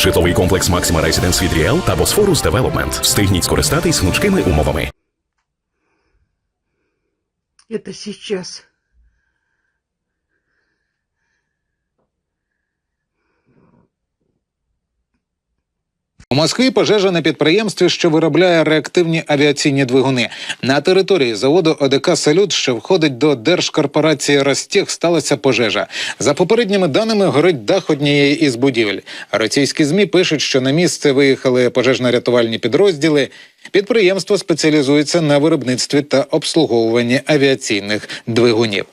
Житловий комплекс Maxima Residence від Ріел та Босфорус Девелопмент. Встигніть скористатись гнучкими умовами. Это сейчас. У Москві пожежа на підприємстві, що виробляє реактивні авіаційні двигуни. На території заводу ОДК Салют, що входить до держкорпорації Ростех, сталася пожежа. За попередніми даними горить дах однієї із будівель. Російські змі пишуть, що на місце виїхали пожежно-рятувальні підрозділи. Підприємство спеціалізується на виробництві та обслуговуванні авіаційних двигунів.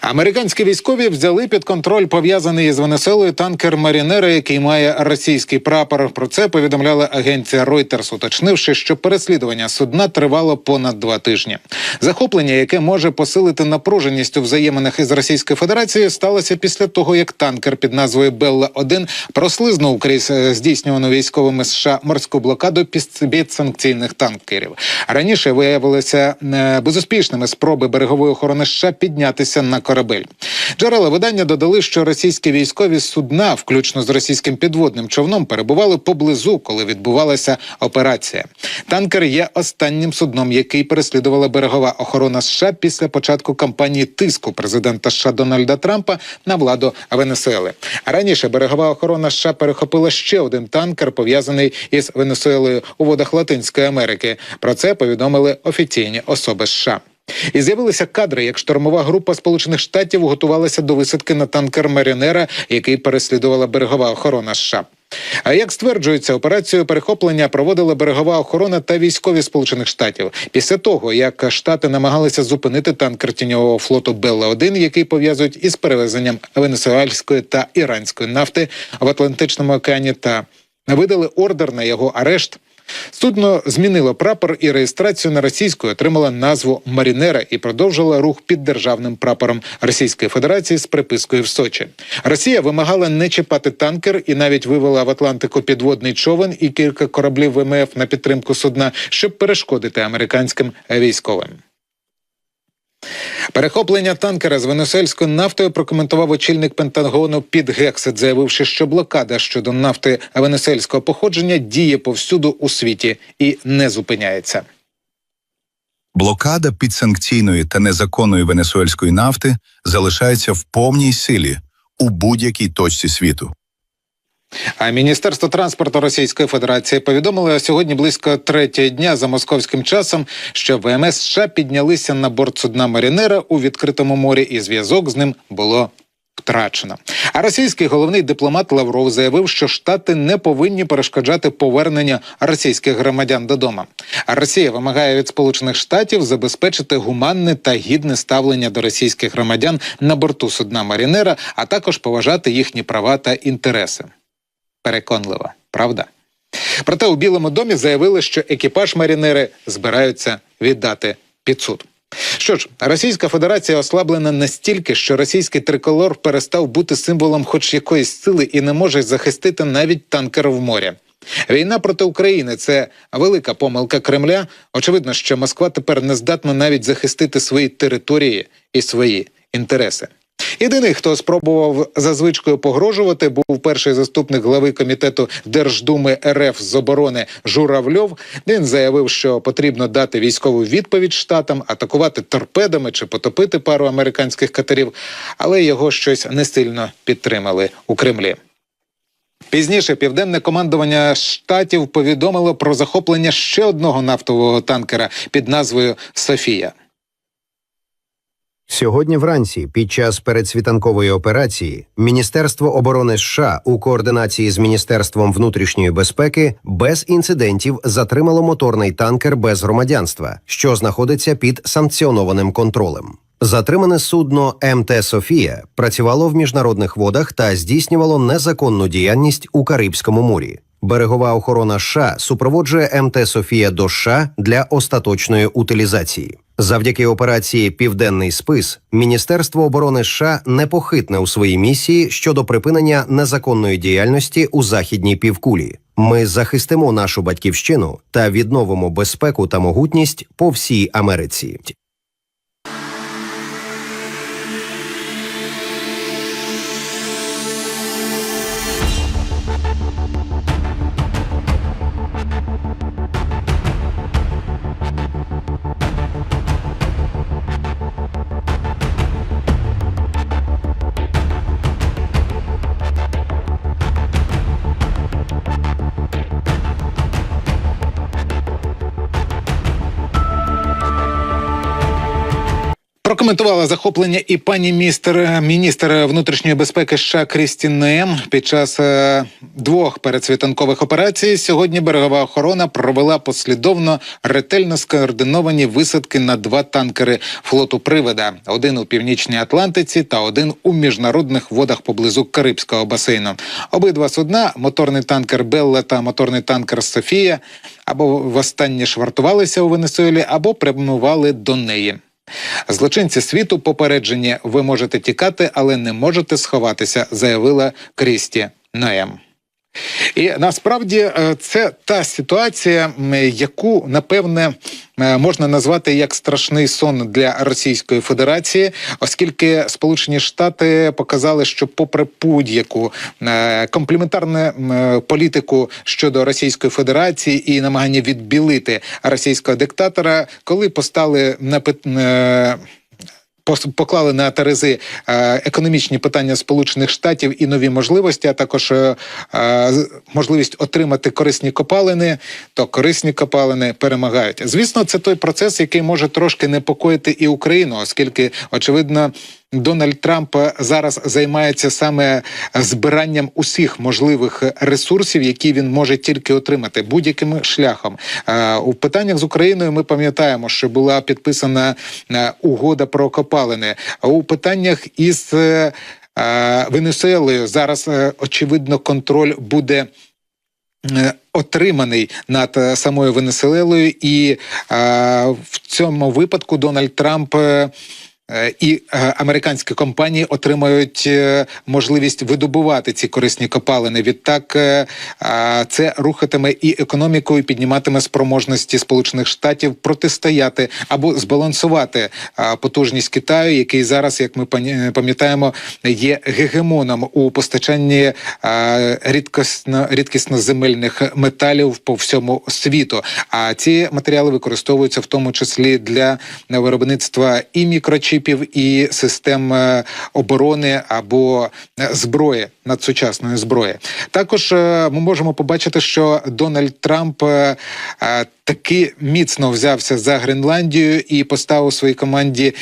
Американські військові взяли під контроль пов'язаний із Венесуелою танкер Марінера, який має російський прапор. Про це повідомляла агенція Reuters, уточнивши, що переслідування судна тривало понад два тижні. Захоплення, яке може посилити напруженість у взаєминах із Російською Федерацією, сталося після того, як танкер під назвою Белла 1 прослизнув крізь е, здійснювану військовими США морську блокаду підсанкційних танкерів. Раніше виявилися е, безуспішними спроби берегової охорони США піднятися на корабель. Джерела видання додали, що російські військові судна, включно з російським підводним човном, перебували поблизу, коли відбувалася операція. Танкер є останнім судном, який переслідувала берегова охорона США після початку кампанії тиску президента США Дональда Трампа на владу Венесуели. Раніше берегова охорона США перехопила ще один танкер, пов'язаний із Венесуелою у водах Латинської Америки. Про це повідомили офіційні особи США. І з'явилися кадри, як штурмова група Сполучених Штатів готувалася до висадки на танкер Марінера, який переслідувала берегова охорона США. А як стверджується, операцію перехоплення проводила берегова охорона та військові Сполучених Штатів після того, як штати намагалися зупинити танкер тіньового флоту Белла 1 який пов'язують із перевезенням венесуельської та іранської нафти в Атлантичному океані, та видали ордер на його арешт. Судно змінило прапор і реєстрацію на російську, отримала назву Марінера і продовжила рух під державним прапором Російської Федерації з припискою в Сочі. Росія вимагала не чіпати танкер і навіть вивела в Атлантику підводний човен і кілька кораблів ВМФ на підтримку судна, щоб перешкодити американським військовим. Перехоплення танкера з венесуельською нафтою прокоментував очільник Пентагону Піт Гексет, заявивши, що блокада щодо нафти венесуельського походження діє повсюду у світі і не зупиняється. Блокада підсанкційної та незаконної венесуельської нафти залишається в повній силі у будь-якій точці світу. А Міністерство транспорту Російської Федерації повідомило сьогодні близько третього дня за московським часом, що ВМС США піднялися на борт судна Марінера у відкритому морі, і зв'язок з ним було втрачено. А російський головний дипломат Лавров заявив, що штати не повинні перешкоджати повернення російських громадян додому. А Росія вимагає від Сполучених Штатів забезпечити гуманне та гідне ставлення до російських громадян на борту судна Марінера, а також поважати їхні права та інтереси переконлива, правда? Проте у Білому домі заявили, що екіпаж Марінери збираються віддати під суд. Що ж, Російська Федерація ослаблена настільки, що російський триколор перестав бути символом хоч якоїсь сили і не може захистити навіть танкер в морі. Війна проти України це велика помилка Кремля. Очевидно, що Москва тепер не здатна навіть захистити свої території і свої інтереси. Єдиний, хто спробував за звичкою погрожувати, був перший заступник глави комітету Держдуми РФ з оборони Журавльов. Він заявив, що потрібно дати військову відповідь штатам, атакувати торпедами чи потопити пару американських катерів, але його щось не сильно підтримали у Кремлі. Пізніше південне командування штатів повідомило про захоплення ще одного нафтового танкера під назвою Софія. Сьогодні вранці, під час передсвітанкової операції, Міністерство оборони США у координації з Міністерством внутрішньої безпеки без інцидентів затримало моторний танкер без громадянства, що знаходиться під санкціонованим контролем. Затримане судно МТ Софія працювало в міжнародних водах та здійснювало незаконну діяльність у Карибському морі. Берегова охорона США супроводжує МТ Софія до США для остаточної утилізації. Завдяки операції Південний спис Міністерство оборони США непохитне у своїй місії щодо припинення незаконної діяльності у західній півкулі. Ми захистимо нашу батьківщину та відновимо безпеку та могутність по всій Америці. Прокоментувала захоплення і пані містер міністр внутрішньої безпеки США Крістін під час е, двох передсвітанкових операцій. Сьогодні берегова охорона провела послідовно ретельно скоординовані висадки на два танкери флоту Привида: один у північній Атлантиці та один у міжнародних водах поблизу Карибського басейну. Обидва судна моторний танкер Белла та моторний танкер Софія або востаннє швартувалися у Венесуелі, або прямували до неї. Злочинці світу попереджені, ви можете тікати, але не можете сховатися, заявила Крісті Ноєм. І насправді е, це та ситуація, яку напевне е, можна назвати як страшний сон для Російської Федерації, оскільки Сполучені Штати показали, що, попри будь-яку е, компліментарну політику щодо Російської Федерації і намагання відбілити російського диктатора, коли постали на пит- пос- поклали на терези е, економічні питання Сполучених Штатів і нові можливості, а також е, е, можливість отримати корисні копалини, то корисні копалини перемагають. Звісно, це той процес, який може трошки непокоїти і Україну, оскільки очевидно. Дональд Трамп зараз займається саме збиранням усіх можливих ресурсів, які він може тільки отримати будь-яким шляхом. Е, У питаннях з Україною ми пам'ятаємо, що була підписана е, угода про копалини. У питаннях із е, Венесуелою зараз очевидно контроль буде. Отриманий над самою Венесуелою, і е, в цьому випадку Дональд Трамп і е, американські компанії отримають е, можливість видобувати ці корисні копалини. Відтак е, е, це рухатиме і економіку, і підніматиме спроможності Сполучених Штатів протистояти або збалансувати е, потужність Китаю, який зараз, як ми пам'ятаємо, є гегемоном у постачанні е, рідкісно рідкісноземельних металів по всьому світу. А ці матеріали використовуються в тому числі для виробництва і мікрочипів, і систем е, оборони або е, зброї надсучасної зброї. Також е, ми можемо побачити, що Дональд Трамп е, е, таки міцно взявся за Гренландію і поставив своїй команді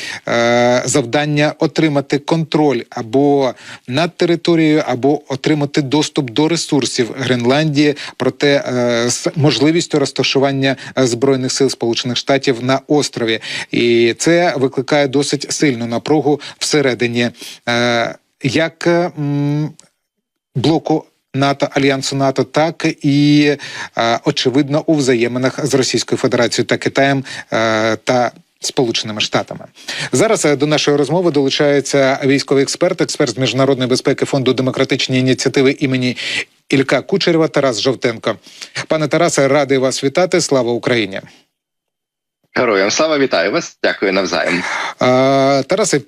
завдання отримати контроль або над територією, або отримати доступ до ресурсів Гренландії, проте з можливістю розташування збройних сил Сполучених Штатів на острові, і це викликає досить сильну напругу всередині. Як блоку НАТО альянсу НАТО, так і е, очевидно у взаєминах з Російською Федерацією та Китаєм е, та. Сполученими Штатами зараз е, до нашої розмови долучається військовий експерт, експерт з міжнародної безпеки фонду демократичні ініціативи імені Ілька Кучерєва Тарас Жовтенко. Пане Тарасе, радий вас вітати. Слава Україні! Героям слава вітаю вас. Дякую навзаєм. Е, Тарасе,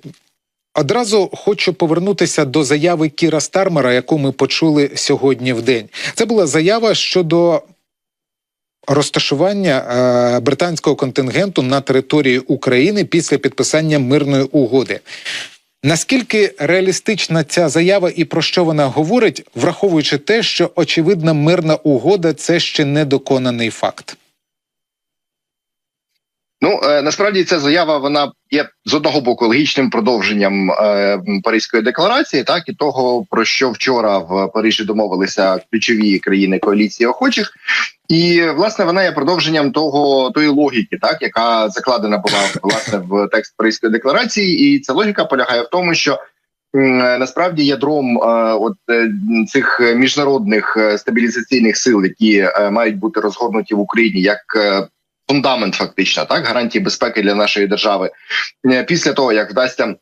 одразу хочу повернутися до заяви Кіра Стармера, яку ми почули сьогодні в день. Це була заява щодо. Розташування е, британського контингенту на території України після підписання мирної угоди. Наскільки реалістична ця заява і про що вона говорить, враховуючи те, що очевидна мирна угода це ще недоконаний факт? Ну е, насправді ця заява вона є з одного боку логічним продовженням е, Паризької декларації, так і того про що вчора в Парижі домовилися ключові країни коаліції охочих. І власне вона є продовженням того тої логіки, так яка закладена була власне в текст Паризької декларації, і ця логіка полягає в тому, що е, насправді ядром е, от цих міжнародних стабілізаційних сил, які мають бути розгорнуті в Україні, як фундамент, фактично, так гарантії безпеки для нашої держави. Е, Після того як вдасться.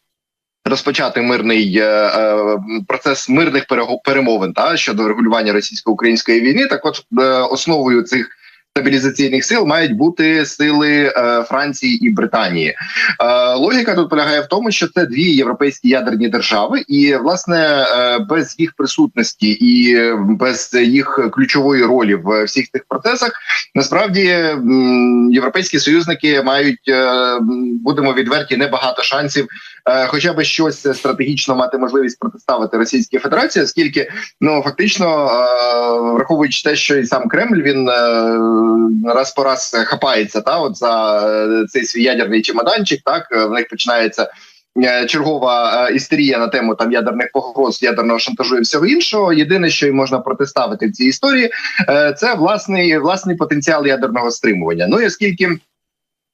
Розпочати мирний е, е, процес мирних перемовин та щодо регулювання російсько-української війни. Так, от е, основою цих стабілізаційних сил мають бути сили е, Франції і Британії. Е, логіка тут полягає в тому, що це дві європейські ядерні держави, і власне е, без їх присутності і без їх ключової ролі в всіх цих процесах насправді європейські союзники мають будемо відверті небагато шансів хоча б щось стратегічно мати можливість протиставити Російській Федерації, оскільки ну фактично е, враховуючи те, що і сам Кремль він е, раз по раз хапається та от за е, цей свій ядерний чемоданчик, так е, в них починається. е, Чергова е, істерія на тему там ядерних погроз, ядерного шантажу і всього іншого. Єдине, що їм можна протиставити в цій історії, е, це власний власний потенціал ядерного стримування. Ну і оскільки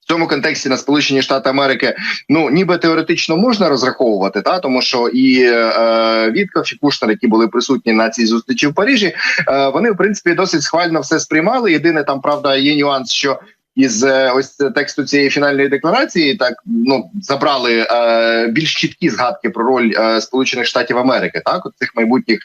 в цьому контексті на Сполучені Штати Америки ну ніби теоретично можна розраховувати, та тому що і е, Вітков, і Кушнер, які були присутні на цій зустрічі в Парижі, е, вони в принципі досить схвально все сприймали. Єдине там правда є нюанс, що. Із е, ось тексту цієї фінальної декларації так ну забрали е, більш чіткі згадки про роль е, Сполучених Штатів Америки, так у цих майбутніх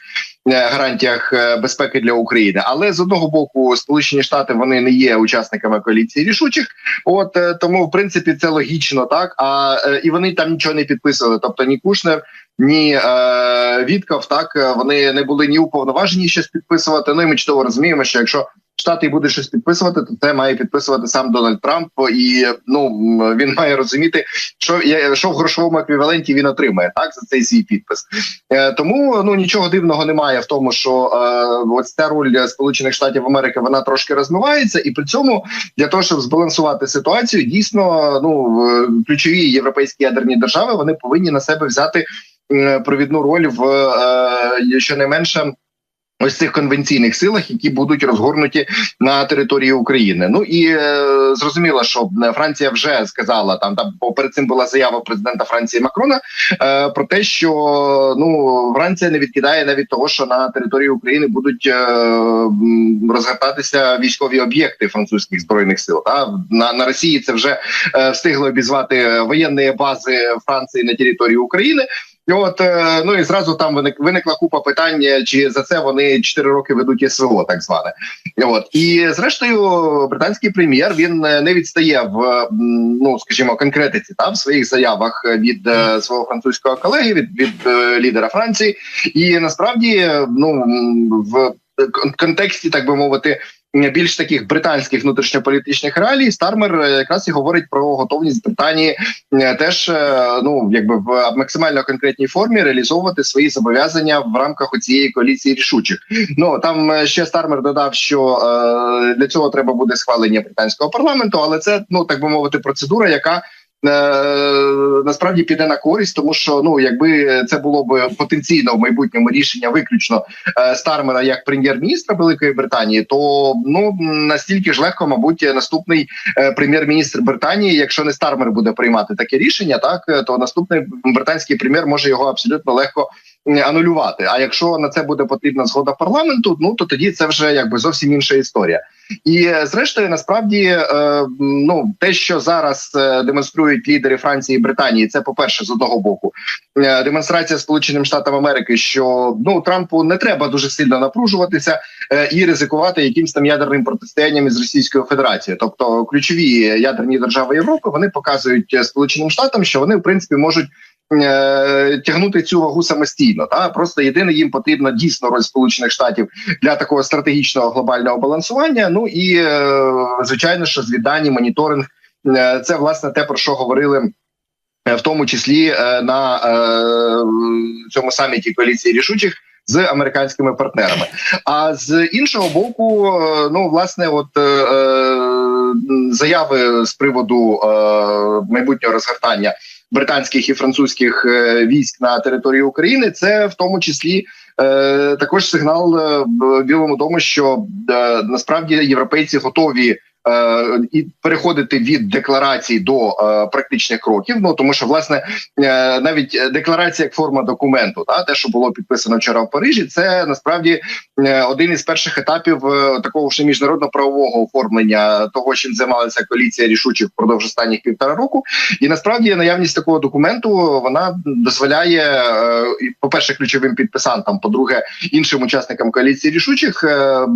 е, гарантіях е, безпеки для України. Але з одного боку, Сполучені Штати вони не є учасниками коаліції рішучих. От е, тому, в принципі, це логічно, так а і вони там нічого не підписували. Тобто ні Кушнер, ні е, Вітков, так е, вони не були ні уповноважені щось підписувати. Ну і ми чудово розуміємо, що якщо Штати буде щось підписувати, то це має підписувати сам Дональд Трамп, і ну він має розуміти, що я- що в грошовому еквіваленті він отримає так за цей свій підпис. Е, тому ну нічого дивного немає в тому, що е, ось ця роль Сполучених Штатів Америки вона трошки розмивається, і при цьому для того, щоб збалансувати ситуацію, дійсно ну ключові європейські ядерні держави вони повинні на себе взяти провідну роль в е, щонайменше. Ось цих конвенційних силах, які будуть розгорнуті на території України. Ну і е, зрозуміло, що е, Франція вже сказала там. Там перед цим була заява президента Франції Макрона е, про те, що ну Франція не відкидає навіть того, що на території України будуть е, розгортатися військові об'єкти французьких збройних сил. Та на, на Росії це вже е, встигли обізвати воєнні бази Франції на території України. І От е, ну і зразу там виник виникла купа питань, чи за це вони 4 роки ведуть СВО, так зване. От і зрештою, британський прем'єр він е, не відстає в ну скажімо конкретиці там в своїх заявах від е, свого французького колеги, від від е, лідера Франції, і насправді е, ну в кон- контексті, так би мовити. Більш таких британських внутрішньополітичних реалій Стармер е, якраз і говорить про готовність Британії е, теж е, ну якби в максимально конкретній формі реалізовувати свої зобов'язання в рамках цієї коаліції рішучих. Ну там ще Стармер додав, що для цього треба буде схвалення британського парламенту, але це ну так би мовити, процедура, яка. Е, Насправді піде на користь, тому що ну якби це було б потенційно в майбутньому рішення виключно е, Стармера як прем'єр-міністра Великої Британії, то ну настільки ж легко, мабуть, наступний е, прем'єр-міністр Британії, якщо не Стармер буде приймати таке рішення, так то наступний британський прем'єр може його абсолютно легко анулювати. А якщо на це буде потрібна згода парламенту, ну то тоді це вже якби зовсім інша історія. І е, зрештою, насправді, е, ну те, що зараз е, демонструють лідери Франції і Британії, це по перше, з одного боку, е, демонстрація Сполученим Штатам Америки, що ну Трампу не треба дуже сильно напружуватися е, і ризикувати якимсь там ядерним протистоянням із Російською Федерацією. Тобто ключові ядерні держави Європи вони показують Сполученим Штатам, що вони в принципі можуть. Е, Тягнути цю вагу самостійно, та просто єдине їм потрібна дійсно роль Сполучених Штатів для такого стратегічного глобального балансування. Ну і е, звичайно, що звіддані моніторинг е, це власне те про що говорили. В тому числі на цьому саміті коаліції рішучих з американськими партнерами. А з іншого боку, ну власне, от заяви з приводу майбутнього розгортання британських і французьких е, військ на території України, це в тому числі. Е, також сигнал е, в Білому дому, що насправді європейці готові і переходити від декларацій до е, практичних кроків. Ну тому що власне е, навіть декларація як форма документу, та те, що було підписано вчора в Парижі, це насправді е, один із перших етапів такого ж міжнародно-правового оформлення того, чим займалася коаліція рішучих впродовж останніх півтора року. І насправді наявність такого документу вона дозволяє, е, по-перше, ключовим підписантам, по-друге, іншим учасникам коаліції рішучих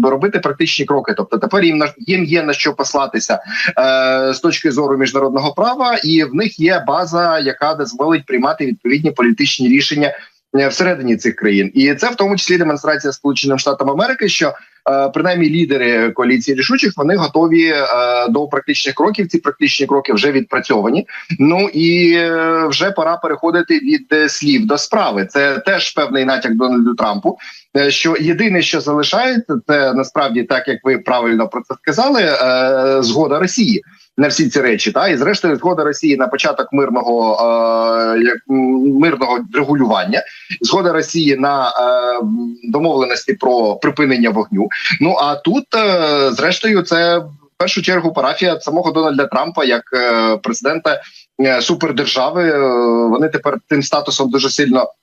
робити практичні кроки. Тобто тепер їм є на що послатися е, з точки зору міжнародного права, і в них є база, яка дозволить приймати відповідні політичні рішення. е, Всередині цих країн, і це в тому числі демонстрація Сполученим Штатам Америки, що е, принаймні лідери коаліції рішучих вони готові е, до практичних кроків. Ці практичні кроки вже відпрацьовані. Ну і е, вже пора переходити від е, слів до справи. Це теж певний натяк Дональду Трампу. Е, Що єдине, що залишається, це насправді так, як ви правильно про це сказали, е, згода Росії на всі ці речі. Та і зрештою згода Росії на початок мирного е, мирного регулювання, згода Росії на е, домовленості про припинення вогню. Ну а тут, е, зрештою, це в першу чергу парафія самого Дональда Трампа як е, президента супердержави. Вони тепер тим статусом дуже сильно.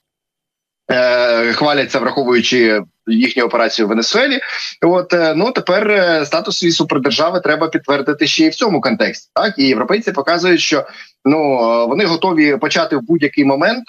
Е, Хваляться, враховуючи їхню операцію в Венесуелі. От е, ну тепер е, статус свій супердержави треба підтвердити ще й в цьому контексті. Так і європейці показують, що ну вони готові почати в будь-який момент,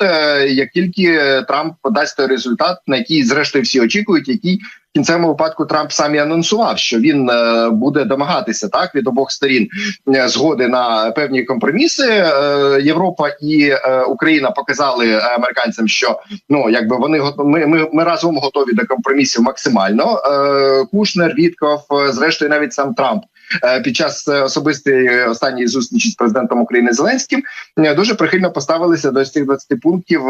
як тільки Трамп подасть той результат, на який зрештою всі очікують, який кінцевому випадку Трамп сам і анонсував, що він е, буде домагатися так від обох сторін е, згоди на певні компроміси. Е, Європа і Україна показали американцям, що ну якби вони ми, ми, ми разом готові до компромісів максимально. Кушнер, Вітков, зрештою, навіть сам Трамп. Е, Під час е, особистої е, останньої зустрічі з президентом України Зеленським дуже прихильно поставилися до цих 20 пунктів,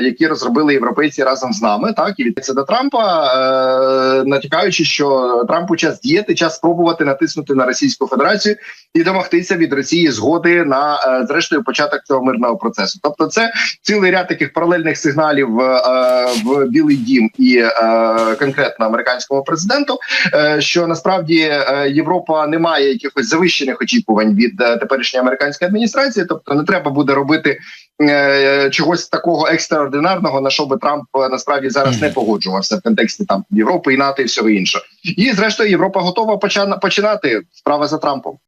які розробили європейці разом з нами. Так і це до Трампа, натякаючи, що Трампу час діяти, час спробувати натиснути на Російську Федерацію і домогтися від Росії згоди на зрештою початок цього мирного процесу. Тобто, це цілий ряд таких паралельних сигналів в Білий Дім і конкретно американському президенту, що насправді Європа не має якихось завищених очікувань від е, теперішньої американської адміністрації, тобто не треба буде робити. е, Чогось такого екстраординарного, на що би Трамп е, насправді зараз не погоджувався в контексті там Європи і НАТО і всього іншого. І зрештою Європа готова починати справа за Трампом.